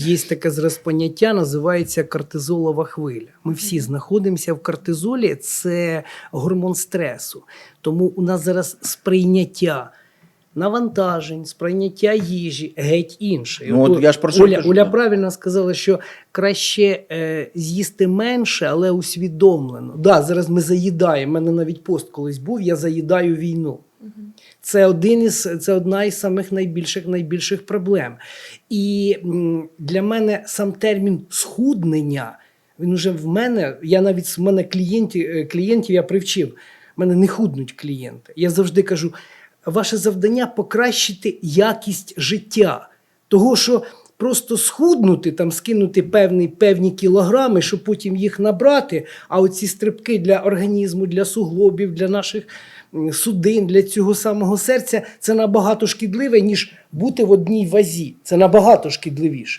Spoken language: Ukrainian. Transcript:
Є таке зараз поняття, називається кортизолова хвиля. Ми всі знаходимося в кортизолі, це гормон стресу. Тому у нас зараз сприйняття навантажень, сприйняття їжі геть інше. І Ну, от от я ж про що Оля, Оля правильно сказала, що краще е, з'їсти менше, але усвідомлено. Да, зараз ми заїдаємо. У мене навіть пост колись був, я заїдаю війну. Це один із це одна із самих найбільших найбільших проблем. І м, для мене сам термін схуднення. Він уже в мене. Я навіть з мене клієнтів, е, клієнтів я привчив. В мене не худнуть клієнти. Я завжди кажу: ваше завдання покращити якість життя. Того, що просто схуднути, там скинути певні, певні кілограми, щоб потім їх набрати. А оці стрибки для організму, для суглобів, для наших судин, для цього самого серця це набагато шкідливе, ніж бути в одній вазі. Це набагато шкідливіше.